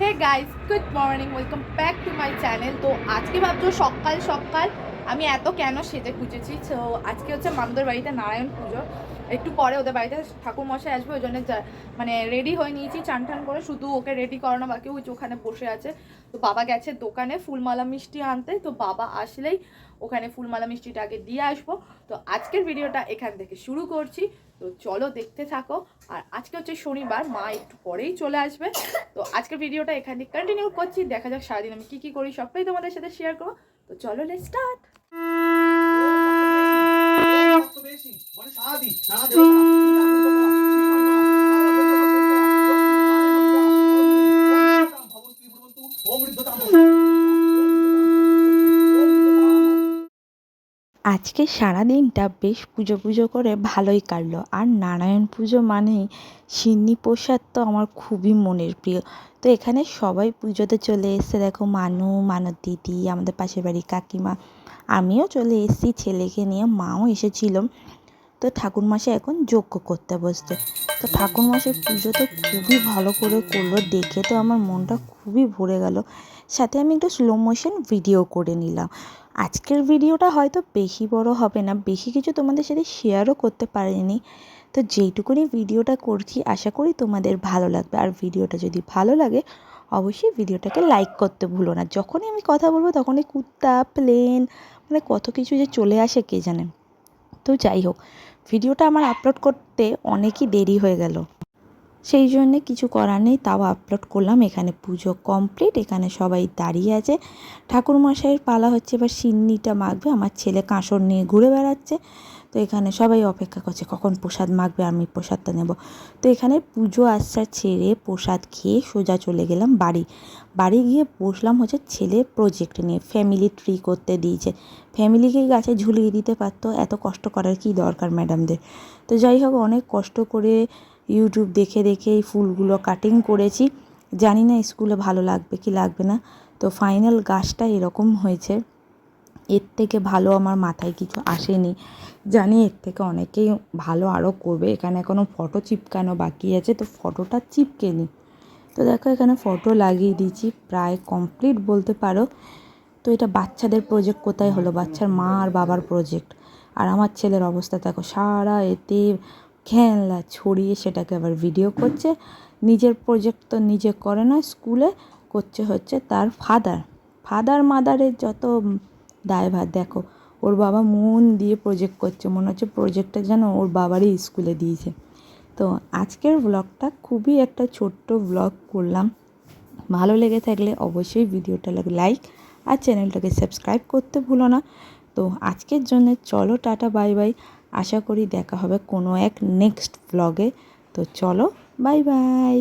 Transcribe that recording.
Hey guys good morning welcome back to my channel তো আজকে ভাবছ সকাল সকাল? আমি এত কেন সেজে খুঁজেছি তো আজকে হচ্ছে মামদের বাড়িতে নারায়ণ পুজো। একটু পরে ওদের বাড়িতে ঠাকুর মশাই আসবে, ওই জন্য মানে রেডি হয়ে নিয়েছি, চান টান করে শুধু ওকে রেডি করানো বাকি, ওই ওখানে বসে আছে। তো বাবা গেছে দোকানে ফুলমালা মিষ্টি আনতে, তো বাবা আসলেই ওখানে ফুলমালা মিষ্টিটা আগে দিয়ে আসব। তো আজকের ভিডিওটা এখান থেকে শুরু করছি। তো চলো দেখতে থাকো। আর আজকে হচ্ছে শনিবার, মা একটু পরেই চলে আসবে। তো আজকের ভিডিওটা এখান থেকে কন্টিনিউ করছি। দেখা যাক সারাদিন আমি কী কী করি, সবটাই তোমাদের সাথে শেয়ার করব। তো চলো লেট স্টার্ট আজকে সারা দিনটা বেশ পুজো পুজো করে ভালোই কাটলো। আর নারায়ণ পুজো মানেই সিন্নি প্রসাদ তো আমার খুবই মনের প্রিয়। তো এখানে সবাই পুজোতে চলে এসেছে। দেখো মানু মানব দিদি, আমাদের পাশের বাড়ি কাকিমা। আমিও চলে এসেছি। ছেলেকে নিয়ে মাও এসেছিল। তো ঠাকুরমাসে এখন যজ্ঞ করতে বসতে তো ঠাকুরমাসের পুজো তো খুবই ভালো করে করল। দেখে তো আমার মনটা খুবই ভরে গেল। সাথে আমি একটু স্লো মোশন ভিডিও করে নিলাম। আজকের ভিডিওটা হয়তো বেশি বড় হবে না, বেশি কিছু তোমাদের সাথে শেয়ারও করতে পারিনি। তো যেইটুকুনি ভিডিওটা করছি, আশা করি তোমাদের ভালো লাগবে। আর ভিডিওটা যদি ভালো লাগে, অবশ্যই ভিডিওটাকে লাইক করতে ভুলো না। যখনই আমি কথা বলব, তখনই কুত্তা প্লেন মানে কত কিছু যে চলে আসে, কে জানে। তো যাই হোক, ভিডিওটা আমার আপলোড করতে অনেকই দেরি হয়ে গেল। সেই জন্যে কিছু করার নেই, তাও আপলোড করলাম। এখানে পুজো কমপ্লিট এখানে সবাই দাঁড়িয়ে আছে। ঠাকুরমশাইয়ের পালা হচ্ছে, এবার সিন্নিটা মাখবে, আমার ছেলে কাঁসর নিয়ে ঘুরে বেড়াচ্ছে। তো এখানে সবাই অপেক্ষা করছে, কখন প্রসাদ মাখবে, আমি প্রসাদটা নেব। তো এখানে পুজো আশ্রা ছেড়ে প্রসাদ খেয়ে সোজা চলে গেলাম বাড়ি। বাড়ি গিয়ে বসলাম হচ্ছে ছেলে প্রজেক্ট নিয়ে ফ্যামিলি ট্রি করতে দিয়েছে। ফ্যামিলিকে গাছে ঝুলিয়ে দিতে পারতো, এত কষ্ট করার কি দরকার ম্যাডামদের তো যাই হোক, অনেক কষ্ট করে ইউটিউব দেখে দেখে এই ফুলগুলো কাটিং করেছি। জানি না স্কুলে ভালো লাগবে কি লাগবে না। তো ফাইনাল গাছটা এরকম হয়েছে। এর থেকে ভালো আমার মাথায় কিছু আসেনি। জানি এর থেকে অনেকেই ভালো আরও করবে। এখানে এখনও ফটো চিপকানো বাকি আছে। তো ফটোটা চিপকে নিই তো দেখো এখানে ফটো লাগিয়ে দিয়েছি। প্রায় কমপ্লিট বলতে পারো। তো এটা বাচ্চাদের প্রজেক্ট কোথায় হলো? বাচ্চার মা আর বাবার প্রজেক্ট আর আমার ছেলের অবস্থা দেখো। সারা এতে খেলনা ছড়িয়ে সেটাকে আবার ভিডিও করছে। নিজের প্রজেক্ট তো নিজে করে না স্কুলে করছে হচ্ছে তার ফাদার ফাদার মাদারের যত দায়ভার, দেখো, ওর বাবা মন দিয়ে প্রজেক্ট করছে, মনে হচ্ছে প্রজেক্টটা যেন ওর বাবারই স্কুলে দিয়েছে। তো আজকের ব্লগটা খুবই একটা ছোট্ট ব্লগ করলাম। ভালো লেগে থাকলে অবশ্যই ভিডিওটা লাইক আর চ্যানেলটাকে সাবস্ক্রাইব করতে ভুলো না। তো আজকের জন্য চলো, টাটা বাই বাই আশা করি দেখা হবে কোনো এক নেক্সট ব্লগে তো চলো বাই বাই